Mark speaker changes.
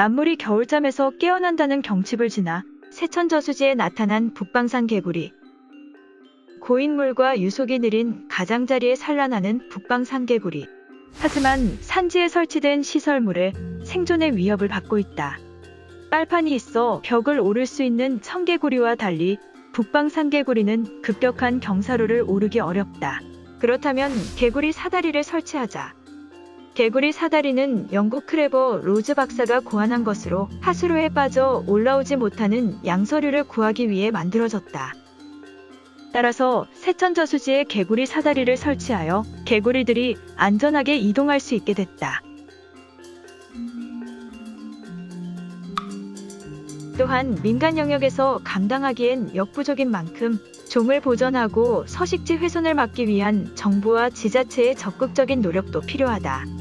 Speaker 1: 만물이 겨울잠에서 깨어난다는 경칩을 지나 세천저수지에 나타난 북방산 개구리. 고인물과 유속이 느린 가장자리에 산란하는 북방산 개구리. 하지만 산지에 설치된 시설물에 생존의 위협을 받고 있다. 빨판이 있어 벽을 오를 수 있는 청개구리와 달리 북방산 개구리는 급격한 경사로를 오르기 어렵다. 그렇다면 개구리 사다리를 설치하자. 개구리 사다리는 영국 크레버 로즈 박사가 고안한 것으로 하수로에 빠져 올라오지 못하는 양서류를 구하기 위해 만들어졌다. 따라서 세천저수지에 개구리 사다리를 설치하여 개구리들이 안전하게 이동할 수 있게 됐다. 또한 민간 영역에서 감당하기엔 역부족인 만큼 종을 보전하고 서식지 훼손을 막기 위한 정부와 지자체의 적극적인 노력도 필요하다.